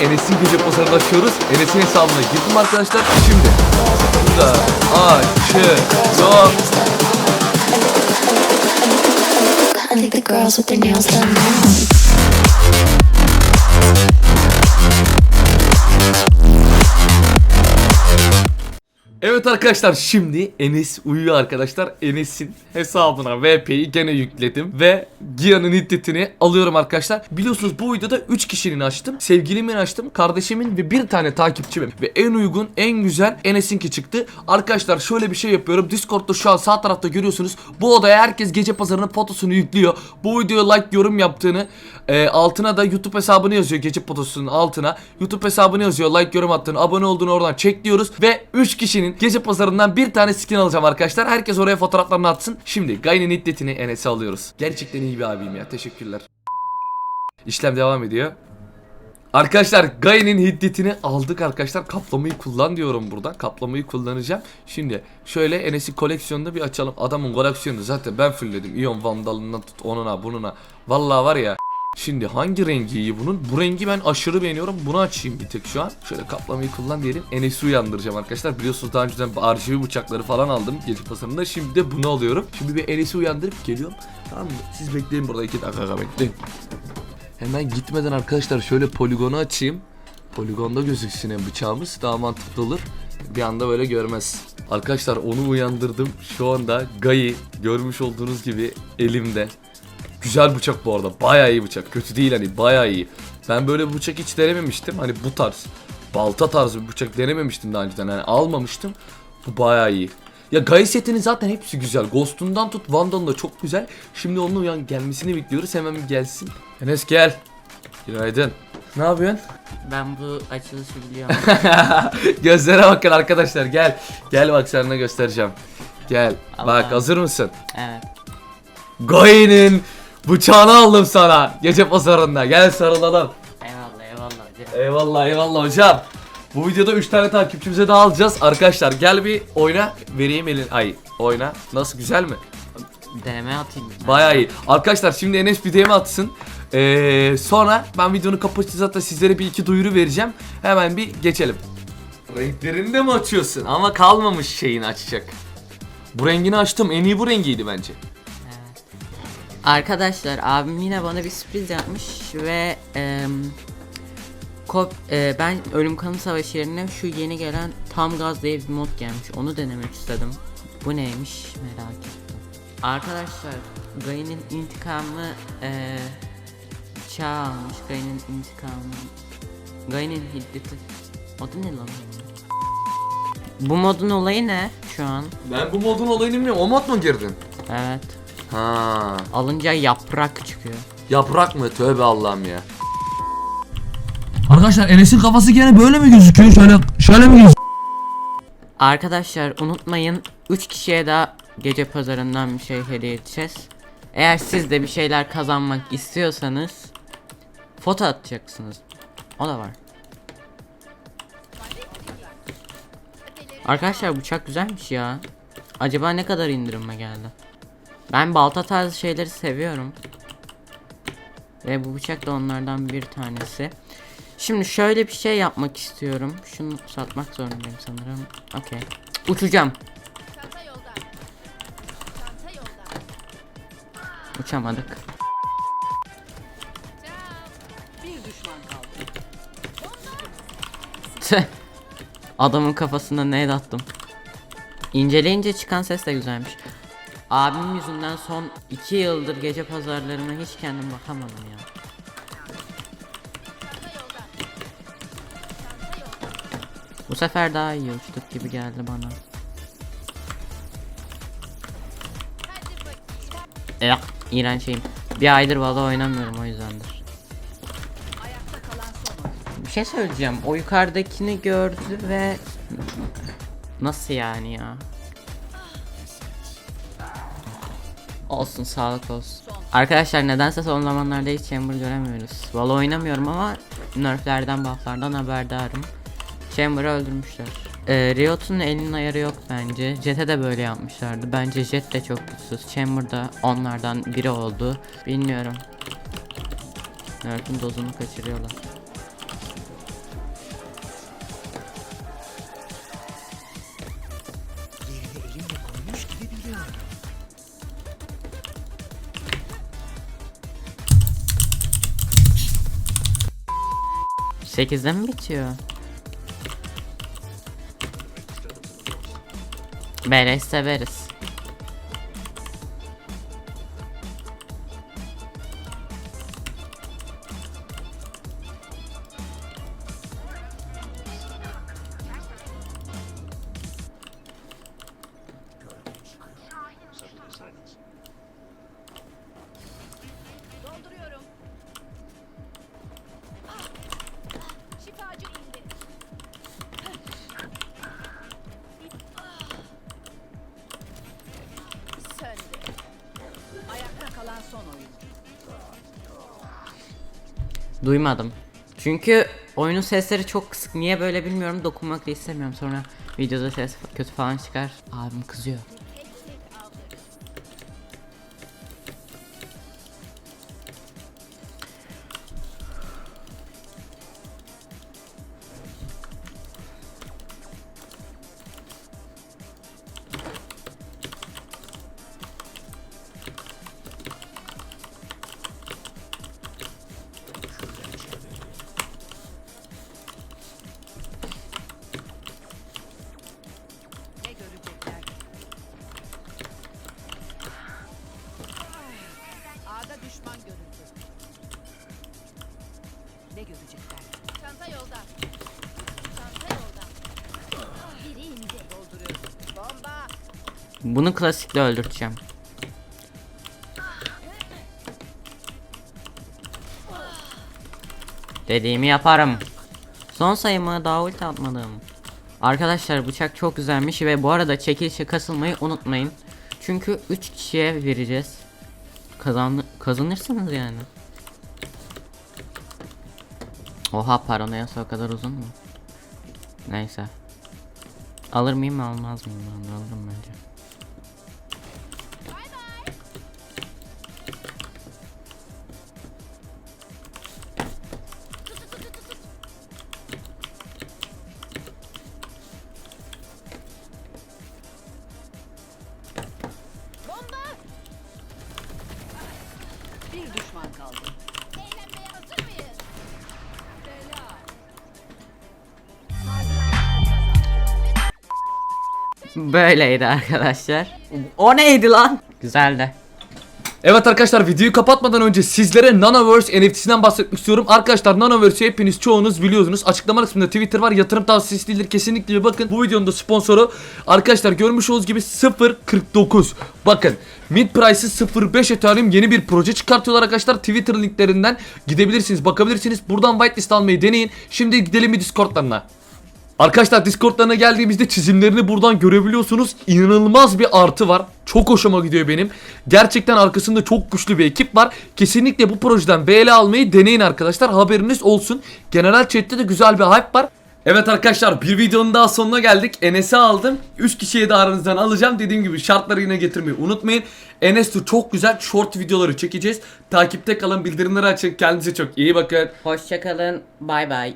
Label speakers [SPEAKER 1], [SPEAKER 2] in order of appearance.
[SPEAKER 1] Enes'in gece pazarını açıyoruz. Enes'in hesabına girdim arkadaşlar. Şimdi burada açıyorum.
[SPEAKER 2] I think the girls with their nails done now.
[SPEAKER 1] Evet arkadaşlar şimdi Enes uyuyor arkadaşlar. Enes'in hesabına VP'yi gene yükledim ve Gia'nın hiddetini alıyorum arkadaşlar. Biliyorsunuz bu videoda 3 kişinin açtım. Sevgilimin açtım, kardeşimin ve bir tane takipçimin. Ve en uygun, en güzel Enes'inki çıktı. Arkadaşlar şöyle bir şey yapıyorum. Discord'da şu an sağ tarafta görüyorsunuz. Bu odaya herkes gece pazarının fotosunu yüklüyor. Bu videoya like yorum yaptığını e, altına da YouTube hesabını yazıyor gece fotosunun altına. YouTube hesabını yazıyor like yorum attığını abone olduğunu oradan çekliyoruz. Ve 3 kişinin gece pazarından bir tane skin alacağım arkadaşlar. Herkes oraya fotoğraflarını atsın. Şimdi Gay'ın hiddetini Enes'e alıyoruz. Gerçekten iyi bir abiyim ya teşekkürler. İşlem devam ediyor. Arkadaşlar Gaia'nın hiddetini aldık arkadaşlar. Kaplamayı kullan diyorum burada. Kaplamayı kullanacağım. Şimdi şöyle Enes'i koleksiyonda bir açalım. Adamın koleksiyonu zaten ben fullledim. İyon Vandal'ından tut onuna bununa. Vallahi var ya. Şimdi hangi rengi iyi bunun? Bu rengi ben aşırı beğeniyorum. Bunu açayım bir tek şu an. Şöyle kaplamayı kullan diyelim. Enes'i uyandıracağım arkadaşlar. Biliyorsunuz daha önceden RGB bıçakları falan aldım gece pazarında. Şimdi de bunu alıyorum. Şimdi bir Enes'i uyandırıp geliyorum. Tamam mı? Siz bekleyin burada iki dakika bekleyin. Hemen gitmeden arkadaşlar şöyle poligonu açayım. Poligonda gözüksün bıçağımız daha mantıklı olur. Bir anda böyle görmez. Arkadaşlar onu uyandırdım. Şu anda Gay'i görmüş olduğunuz gibi elimde. Güzel bıçak bu arada. Bayağı iyi bıçak. Kötü değil hani bayağı iyi. Ben böyle bir bıçak hiç denememiştim. Hani bu tarz balta tarzı bir bıçak denememiştim daha önceden. Yani almamıştım. Bu bayağı iyi. Ya Gay setinin zaten hepsi güzel. Ghost'undan tut Vandal'ın da çok güzel. Şimdi onun uyan gelmesini bekliyoruz. Hemen bir gelsin. Enes gel. Günaydın. Ne yapıyorsun?
[SPEAKER 3] Ben bu açılışı biliyorum.
[SPEAKER 1] Gözlere bakın arkadaşlar gel. Gel bak sana göstereceğim. Gel. Bak
[SPEAKER 3] Allah.
[SPEAKER 1] hazır mısın?
[SPEAKER 3] evet.
[SPEAKER 1] Gay'nin bıçağını aldım sana. Gece pazarında. Gel sarılalım.
[SPEAKER 3] Eyvallah eyvallah. hocam.
[SPEAKER 1] Eyvallah eyvallah hocam. Bu videoda 3 tane takipçimize daha alacağız. Arkadaşlar gel bir oyna vereyim elin. Ay oyna. Nasıl güzel mi?
[SPEAKER 3] Deneme atayım. tane.
[SPEAKER 1] Bayağı iyi. Arkadaşlar şimdi Enes bir DM atsın. Ee, sonra ben videonun kapatınca zaten sizlere bir iki duyuru vereceğim. Hemen bir geçelim. Renklerini de mi açıyorsun? Ama kalmamış şeyin açacak. Bu rengini açtım. En iyi bu rengiydi bence.
[SPEAKER 3] Arkadaşlar abim yine bana bir sürpriz yapmış ve em, kop, e, ben Ölüm Kanı Savaşı yerine şu yeni gelen Tam Gaz diye bir mod gelmiş. Onu denemek istedim. Bu neymiş merak ettim. Arkadaşlar Gai'nin intikamı e, bıçağı almış. Gai'nin intikamı. Gai'nin hiddeti. Adı ne lan? Bu modun olayı ne şu an?
[SPEAKER 1] Ben bu modun olayını bilmiyorum. O mod mu girdin?
[SPEAKER 3] Evet.
[SPEAKER 1] Ha.
[SPEAKER 3] Alınca yaprak çıkıyor.
[SPEAKER 1] Yaprak mı? Tövbe Allah'ım ya.
[SPEAKER 4] Arkadaşlar Enes'in kafası gene böyle mi gözüküyor? Şöyle şöyle mi gözüküyor?
[SPEAKER 3] Arkadaşlar unutmayın 3 kişiye daha gece pazarından bir şey hediye edeceğiz. Eğer siz de bir şeyler kazanmak istiyorsanız foto atacaksınız. O da var. Arkadaşlar bıçak güzelmiş ya. Acaba ne kadar indirime geldi? Ben balta tarzı şeyleri seviyorum. Ve bu bıçak da onlardan bir tanesi. Şimdi şöyle bir şey yapmak istiyorum. Şunu satmak zorundayım sanırım. Okey. Uçacağım. Uçamadık. Adamın kafasına ne attım. İnceleyince çıkan ses de güzelmiş. Abim yüzünden son 2 yıldır gece pazarlarına hiç kendim bakamadım ya. Bu sefer daha iyi uçtuk gibi geldi bana. Eh, iğrenç şeyim. Bir aydır valla oynamıyorum o yüzdendir. Bir şey söyleyeceğim. O yukarıdakini gördü ve nasıl yani ya? Olsun sağlık olsun. Arkadaşlar nedense son zamanlarda hiç Chamber göremiyoruz. Valla oynamıyorum ama nerflerden bufflardan haberdarım. Chamber'ı öldürmüşler. Ee, Riot'un elinin ayarı yok bence. Jet'e de böyle yapmışlardı. Bence Jet de çok güçsüz. Chamber da onlardan biri oldu. Bilmiyorum. Nerf'in dozunu kaçırıyorlar. 8'de mi bitiyor? Beleş severiz. Duymadım. Çünkü oyunun sesleri çok kısık. Niye böyle bilmiyorum. Dokunmak da istemiyorum. Sonra videoda ses kötü falan çıkar. Abim kızıyor. Bunu klasikle öldürteceğim. Dediğimi yaparım. Son sayımı daha ulti atmadım. Arkadaşlar bıçak çok güzelmiş ve bu arada çekilişe kasılmayı unutmayın. Çünkü 3 kişiye vereceğiz. Kazan kazanırsınız yani. Oha paranoyası o kadar uzun mu? Neyse. Alır mıyım almaz mıyım? Alırım bence.
[SPEAKER 5] Düşman kaldı. Eğlenmeye hazır mıyız? Bela.
[SPEAKER 3] Böyleydi arkadaşlar. O neydi lan? Güzeldi.
[SPEAKER 1] Evet arkadaşlar videoyu kapatmadan önce sizlere Nanoverse NFT'sinden bahsetmek istiyorum. Arkadaşlar Nanoverse'i hepiniz çoğunuz biliyorsunuz. Açıklama kısmında Twitter var. Yatırım tavsiyesi değildir. Kesinlikle bakın. Bu videonun da sponsoru arkadaşlar görmüş olduğunuz gibi 0.49. Bakın Mid Price'ı 0.5 Ethereum yeni bir proje çıkartıyorlar arkadaşlar. Twitter linklerinden gidebilirsiniz, bakabilirsiniz. Buradan whitelist almayı deneyin. Şimdi gidelim bir Discord'larına. Arkadaşlar Discord'larına geldiğimizde çizimlerini buradan görebiliyorsunuz. İnanılmaz bir artı var. Çok hoşuma gidiyor benim. Gerçekten arkasında çok güçlü bir ekip var. Kesinlikle bu projeden BL almayı deneyin arkadaşlar. Haberiniz olsun. Genel chat'te de güzel bir hype var. Evet arkadaşlar bir videonun daha sonuna geldik. Enes'i aldım. 3 kişiyi de aranızdan alacağım. Dediğim gibi şartları yine getirmeyi unutmayın. Enes'le çok güzel short videoları çekeceğiz. Takipte kalın, bildirimleri açın. Kendinize çok iyi bakın.
[SPEAKER 3] Hoşçakalın. Bay bay.